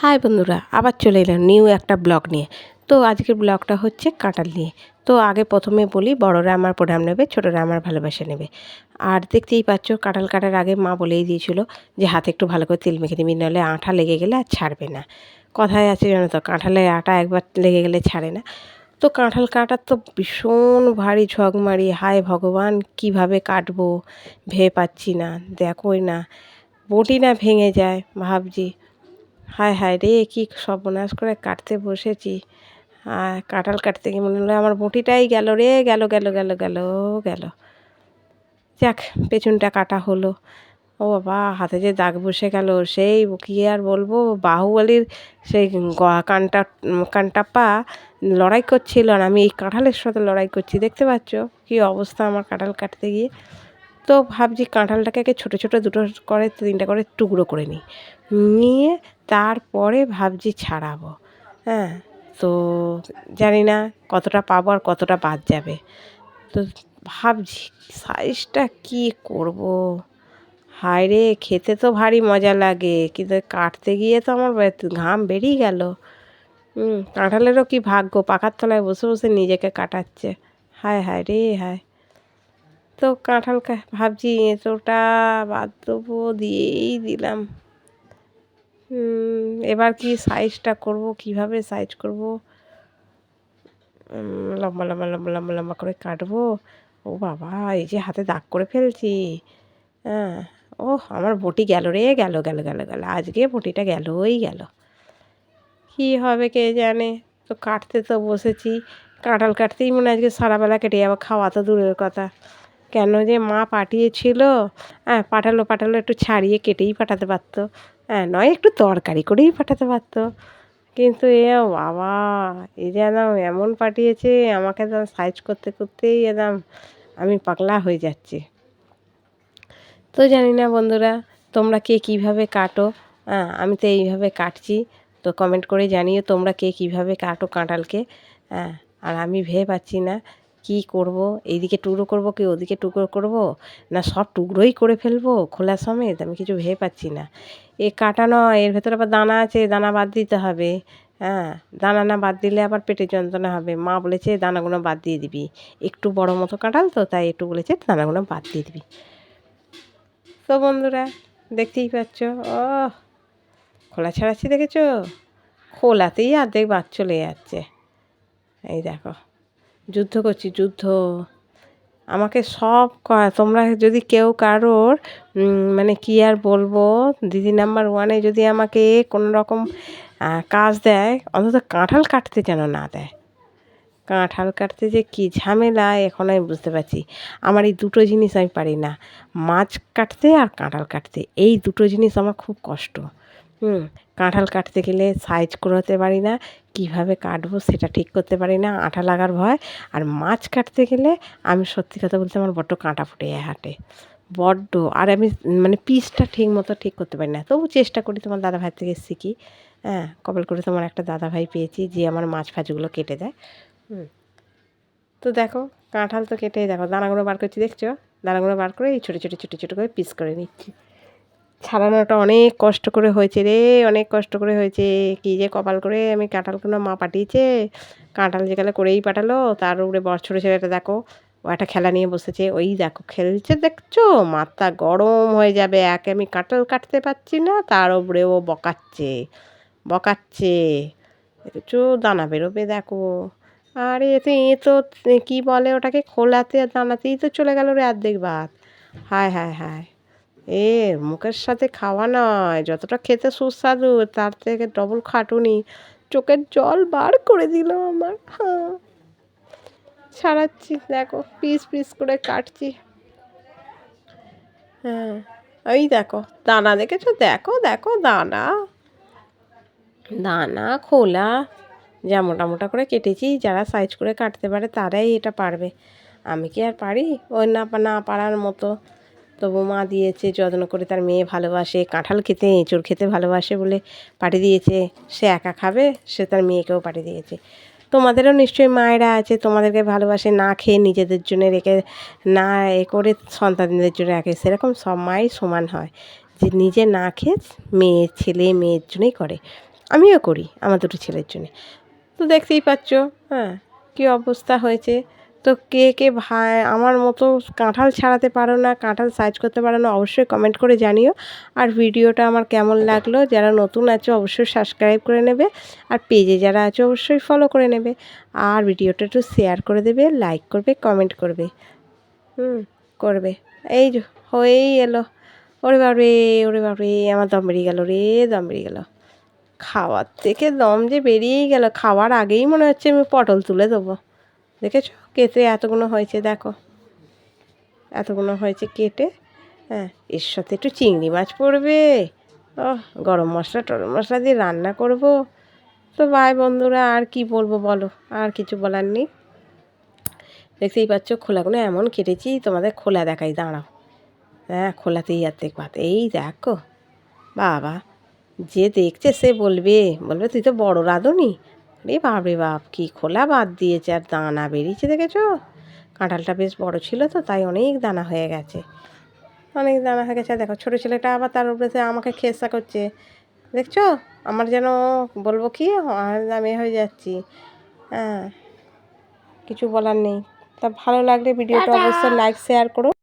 High বন্ধুরা, আবার চলে এলাম নিউ একটা ব্লগ নিয়ে। তো আজকের ব্লগটা হচ্ছে কাঁঠাল নিয়ে। তো আগে প্রথমে বলি, বড়রা আমার প্রণাম নেবে, ছোটরা আমার ভালোবাসা নেবে। আর দেখতেই পাচ্ছ, কাঁঠাল কাটার আগে মা বলেই দিয়েছিল যে হাতে একটু ভালো করে তেল মেখে নিবি, নাহলে আঠা লেগে গেলে আর ছাড়বে না। কথায় আছে জানো তো কাঁঠালের আটা একবার লেগে গেলে ছাড়ে না। তো কাঁঠাল কাটার তো ভীষণ ভারী ঝগমারি, হায় ভগবান, কীভাবে কাটবো? ভেবে পাচ্ছি না, দেখোই না। বটি না ভেঙে যায়, ভাবছি। হায় হায় রে, কী সর্বনাশ করে কাটতে বসেছি। আর কাঁঠাল কাটতে গিয়ে মনে হলো আমার বটিটাই গেল রে, গেল গেল গেল গেল গেল। যাক, পেছনটা কাটা হলো। ও বাবা, হাতে যে দাগ বসে গেল, সেই কী আর বলব? বাহুবলীর সেই কানটা কানটাপ্পা লড়াই করছিল আর আমি এই কাঁঠালের সাথে লড়াই করছি, দেখতে পাচ্ছ? কী অবস্থা আমার কাঁঠাল কাটতে গিয়ে। তো ভাবছি কাঁঠালটাকে ছোটো ছোটো দুটো করে, তিনটা করে টুকরো করে নিই। নিয়ে তারপরে ভাবছি ছাড়াবো হ্যাঁ? তো জানি না কতটা পাবো আর কতটা বাদ যাবে। তো ভাবছি সাইজটা কি করব? হায় রে খেতে তো ভারী মজা লাগে, কিন্তু কাটতে গিয়ে তো আমার ঘাম বেরিয়ে গেল। কাঁঠালেরও কি ভাগ্য? পাখার তলায় বসে বসে নিজেকে কাটাচ্ছে। হায় হায় রে, হায়। তো কাঁঠাল ভাবছি এঁচোড়টা বাদ দেবো দিয়েই দিলাম। এবার কি সাইজটা করব, কীভাবে সাইজ করব? লম্বা লম্বা লম্বা লম্বা লম্বা করে কাটবো। ও বাবা, এই যে হাতে দাগ করে ফেলছি। হ্যাঁ ও আমার বটি গেল রে, গেল গেল গেল গেল। আজকে বটিটা গেলই গেল। কী হবে কে জানে? তো কাটতে তো বসেছি। কাঁঠাল কাটতেই মনে আজকে সারাবেলা কেটে যাব, খাওয়া তো দূরের কথা। কেন যে মা পাঠিয়েছিল? হ্যাঁ পাঠালো পাঠালো, একটু ছাড়িয়ে কেটেই পাঠাতে পারতো। হ্যাঁ নয়, একটু তরকারি করেই পাঠাতে পারতো। কিন্তু এ বাবা, এ যেন এমন পাঠিয়েছে, আমাকে তো সাইজ করতে করতেই একদম আমি পাগলা হয়ে যাচ্ছি। তো জানি না বন্ধুরা, তোমরা কে কীভাবে কাটো? হ্যাঁ আমি তো এইভাবে কাটছি। তো কমেন্ট করে জানিও তোমরা কে কীভাবে কাটো কাঁটালকে হ্যাঁ আর আমি ভেবে পাচ্ছি না কি করব? এইদিকে টুকরো করব কি ওদিকে টুকরো করব? না, সব টুকরোই করে ফেলব খোলা সমেত? আমি কিছু ভেবে পাচ্ছি না। এ কাটা নয় এর ভেতরে আবার দানা আছে, দানা বাদ দিতে হবে। হ্যাঁ দানা না বাদ দিলে আবার পেটে যন্ত্রণা হবে। মা বলেছে দানাগুলো বাদ দিয়ে দিবি। একটু বড় মতো কাঁঠাল তো, তাই একটু বলেছে দানাগুলো বাদ দিয়ে দিবি। তো বন্ধুরা, দেখতেই পাচ্ছ? ও খোলা ছাড়াচ্ছি, দেখেছ? খোলাতেই অর্ধেক বাদ চলে যাচ্ছে। এই দেখো। যুদ্ধ করছি, যুদ্ধ। আমাকে সব তোমরা যদি কেউ কারোর মানে কি আর বলব, দিদি নাম্বার ওয়ানে যদি আমাকে কোনো রকম কাজ দেয়, অন্তত কাঁঠাল কাটতে যেন না দেয়। কাঁঠাল কাটতে যে কী ঝামেলা, এখন আমি বুঝতে পারছি। আমার এই দুটো জিনিস আমি পারি না, মাছ কাটতে আর কাঁঠাল কাটতে। এই দুটো জিনিস আমার খুব কষ্ট। হুম, কাঁঠাল কাটতে গেলে সাইজ করতে পারি না, কীভাবে কাটবো সেটা ঠিক করতে পারি না, আঠা লাগার ভয়। আর মাছ কাটতে গেলে আমি সত্যি কথা বলতে আমার বড্ড কাঁটা ফুটে যায় হাটে। বড্ড, আর আমি মানে পিসটা ঠিক মতো ঠিক করতে পারি না। তবু চেষ্টা করি তোমার দাদা ভাই থেকে শিখি। হ্যাঁ কপাল করে তোমার একটা দাদা ভাই পেয়েছি, যে আমার মাছ ফাছগুলো কেটে দেয়। হুম, তো দেখো, কাঁঠাল তো কেটে দেখো। দানাগুলো বার করছি, দেখছ? দানাগুলো বার করে এই ছোটো ছোটো ছোটো ছোটো করে পিস করে নিচ্ছি। ছাড়ানোটা অনেক কষ্ট করে হয়েছে রে, অনেক কষ্ট করে হয়েছে। কী যে কপাল করে আমি কাঁঠালগুলো মা পাঠিয়েছে, কাঁঠাল যেখানে করেই পাঠালো, তার উপরে বড় ছোটো ছেলেটা দেখো, ও একটা খেলা নিয়ে বসেছে, ওই দেখো খেলছে দেখছ, মাথা গরম হয়ে যাবে, একে আমি কাঁঠাল কাটতে পারছি না, তার উপরে ও বকাচ্ছে বকাচ্ছে দেখছ দানা বেরোবে দেখো। আরে এতে এ তো কী বলে ওটাকে, খোলাতে আর দানাতেই তো চলে গেল রে অর্ধেক ভাত। হায় হায় হায়। এ, মুখের সাথে খাওয়া নয়। যতটা খেতে সুস্বাদু, তার থেকে ডবল খাটুনি। চোখের জল বার করে দিল আমার। হ্যাঁ ছাড়াচ্ছি, দেখো, পিস পিস করে কাটছি। হ্যাঁ ওই দেখো, দানা দেখেছ? দেখো দেখো, দানা। দানা, খোলা, যা মোটা মোটা করে কেটেছি, যারা সাইজ করে কাটতে পারে তারাই এটা পারবে। আমি কি আর পারি? ওই না না পারার মতো। তবু মা দিয়েছে, যত্ন করে তার মেয়ে ভালোবাসে, কাঁঠাল খেতে, এঁচড় খেতে ভালোবাসে বলে পাঠিয়ে দিয়েছে। সে একা খাবে, সে তার মেয়েকেও পাঠিয়ে দিয়েছে। তোমাদেরও নিশ্চয়ই মায়েরা আছে, তোমাদেরকে ভালোবাসে, না খেয়ে নিজেদের জন্য রেখে, না এ করে সন্তানদের জন্য রাখে। সেরকম সব মাই সমান হয়। যে নিজে না খেয়ে মেয়ে, ছেলে মেয়ের জন্যই করে। আমিও করি, আমার দুটো ছেলের জন্যে। তো দেখতেই পাচ্ছ হ্যাঁ কী অবস্থা হয়েছে। তো কে কে ভাই, আমার মতো কাঁঠাল ছাড়াতে পারো না, কাঁঠাল সাইজ করতে পারো না, অবশ্যই কমেন্ট করে জানিও। আর ভিডিওটা আমার কেমন লাগল, যারা নতুন আছে অবশ্যই সাবস্ক্রাইব করে নেবে, আর পেজে যারা আছে অবশ্যই ফলো করে নেবে। আর ভিডিওটা একটু শেয়ার করে দেবে লাইক করবে কমেন্ট করবে। হুম, করবে। এই হয়েই এলো। ওরে বাবরে ওরে বাবরে আমার দম বেরিয়ে গেল রে, দম বেরিয়ে গেল। খাওয়ার থেকে দম যে বেরিয়েই গেল, খাওয়ার আগেই মনে হচ্ছে আমি পটল তুলে দেবো। দেখেছ? কেটে এতগুলো হয়েছে, দেখো। এতগুলো হয়েছে কেটে হ্যাঁ এর সাথে একটু চিংড়ি মাছ পড়বে। ও গরম মশলা টরম মশলা দিয়ে রান্না করব। তো ভাই বন্ধুরা, আর কি বলব বলো? আর কিছু বলার নেই। দেখতেই পাচ্ছ, খোলাগুলো এমন কেটেছি, তোমাদের খোলা দেখাই, দাঁড়াও। হ্যাঁ খোলাতেই আর দেখবাত এই দেখো, বাবা, যে দেখছে সে বলবে। বলবে, তুই তো বড় রাঁধুনি রে বাপ রে বাপ কী খোলা বাদ দিয়েছে আর দানা বেরিয়েছে দেখেছ? কাঁঠালটা বেশ বড় ছিল তো তাই অনেক দানা হয়ে গেছে। অনেক দানা হয়ে গেছে। আর দেখো ছোটো ছেলেটা আবার তার উপরে সে আমাকে খেসা করছে। দেখছ? আমার যেন বলব কি আর আমি হয়ে যাচ্ছি। হ্যাঁ কিছু বলার নেই। তা ভালো লাগলে ভিডিওটা অবশ্যই লাইক শেয়ার করো।